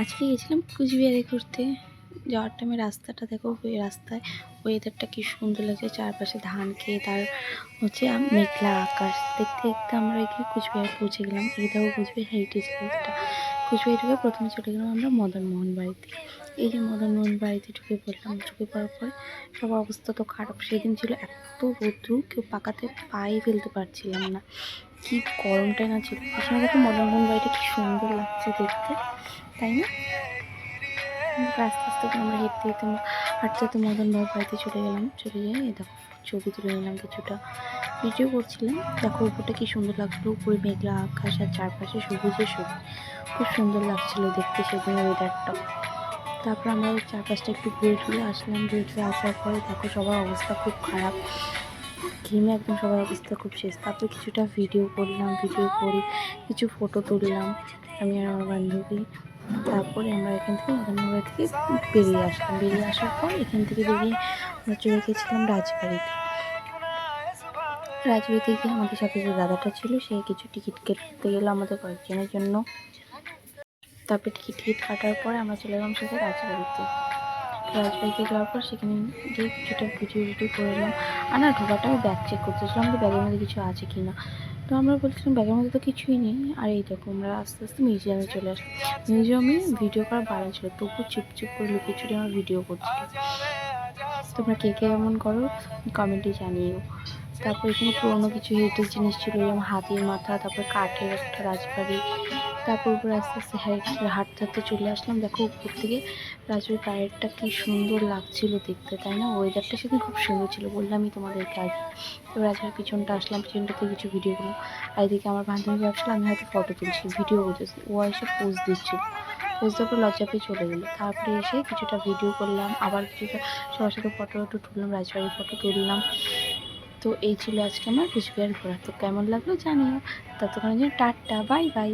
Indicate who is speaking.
Speaker 1: আজকে গেছিলাম কুচবিহারে ঘুরতে। যাওয়ার টাইমে রাস্তাটা দেখো, ওই রাস্তায় ওয়েদারটা কি সুন্দর লাগছে, চারপাশে ধান খেয়ে তার হচ্ছে মেঘলা আকাশ। দেখতে দেখতে আমরা এখানে কুচবিহার পৌঁছে গেলাম। দেখো কুচবিহার হেরিটেজ গেটটা কুচবিহার ঢুকে প্রথমে চলে গেলাম আমরা মদন মোহন বাড়িতে। এই যে মদন মোহন বাড়িতে ঢুকে পড়লাম। ঢুকে পড়ার পরে সবার অবস্থা তো খারাপ। সেদিন ছিল এত রৌদ্র, কেউ পাকাতে পায়ে ফেলতে পারছিলাম না। কি গরমটাই না ছিল। পিছনে দেখো মদন মোহন বাড়িটা কি সুন্দর লাগছে দেখতে। তাই না? আস্তে আস্তে আমরা হেঁটতে হেঁটে হাঁটতে হাঁটতে মদন বাবার বাড়িতে চলে গেলাম। চলে এই দেখো, ছবি তুলে নিলাম কিছুটা। ভিডিও করছিলাম। দেখো উপরটা কি সুন্দর লাগল? উপরে মেঘলা আকাশ আর চারপাশে সবুজে সবুজ। খুব সুন্দর লাগছিল দেখতে সেদিন ওয়েদারটা তারপর আমরা চারপাশটা একটু ঘুরে টুরে আসলাম। ঘুরে টুরে আসার পরে দেখো সবার অবস্থা খুব খারাপ। ঘিমে একদম সবার অবস্থা খুব শেষ। তারপরে কিছুটা ভিডিও করলাম ভিডিও করে কিছু ফটো তুললাম। আমি আর আমার বান্ধবী। তারপরে আমরা এখান থেকে মদননগর থেকে বেরিয়ে আসলাম। বেরিয়ে আসার পর এখান থেকে বেরিয়ে আমরা চলে গেছিলাম রাজবাড়িতে। রাজবাড়িতে গিয়ে আমাদের সাথে যে দাদাটা ছিল, সে কিছু টিকিট কেটে গেলো আমাদের কয়েকজনের জন্য। তারপরে টিকিট টিকিট কাটার পরে আমরা চলে গেলাম সাথে রাজবাড়িতে। রাজবাড়িতে যাওয়ার পর সেখানে গিয়ে কিছুটা ভিডিও ভিডিও করে এলাম। আর না, ঢোকাটাও ব্যাগ চেক করতেছিলাম যে ব্যাগের মধ্যে কিছু আছে কি না তো আমরা বলছিলাম ব্যাগের মধ্যে তো কিছুই নেই। আর এই দেখো, আমরা আস্তে আস্তে মিউজিয়ামে চলে আসি মিউজিয়ামে ভিডিও করা বারণ ছিল তবু চুপ চুপ করে লুকিয়ে চুরি আমরা ভিডিও করছি। তোমরা কে কে এমন করো, কমেন্টে জানিও। তারপর এখানে পুরোনো কিছু হেরিটেজ জিনিস ছিল, যেমন হাতির মাথা, তারপর কাঠের একটা রাজবাড়ি। তারপর উপরে আস্তে আস্তে হাঁটতে হাঁটতে চলে আসলাম। দেখো উপর থেকে রাজবাড়ির বাইরেটা কি সুন্দর লাগছিল দেখতে, তাই না? ওয়েদারটা সেদিন খুব সুন্দর ছিল, বললামই তোমাদেরকে আগে। তো রাজবাড়ির পিছনটা আসলাম, পিছনটাতে কিছু ভিডিও করলাম। আর এদিকে আমার বান্ধবী ভাবছিল, আমি হয়তো ফটো তুলছি ভিডিও করতেছি। ও এসে পোজ দিচ্ছিল। পোজ দেওয়ার পর লজ্জা পেয়ে চলে গেলো। তারপরে এসে কিছুটা ভিডিও করলাম, আবার কিছুটা সবার সাথে ফটো ফটো তুললাম রাজবাড়ির ফটো তুললাম। তো এই ছিল আজকে আমার কুচবিহার ঘোরা। তো কেমন লাগল জানিও। ততক্ষণের জন্য টাটা বাই বাই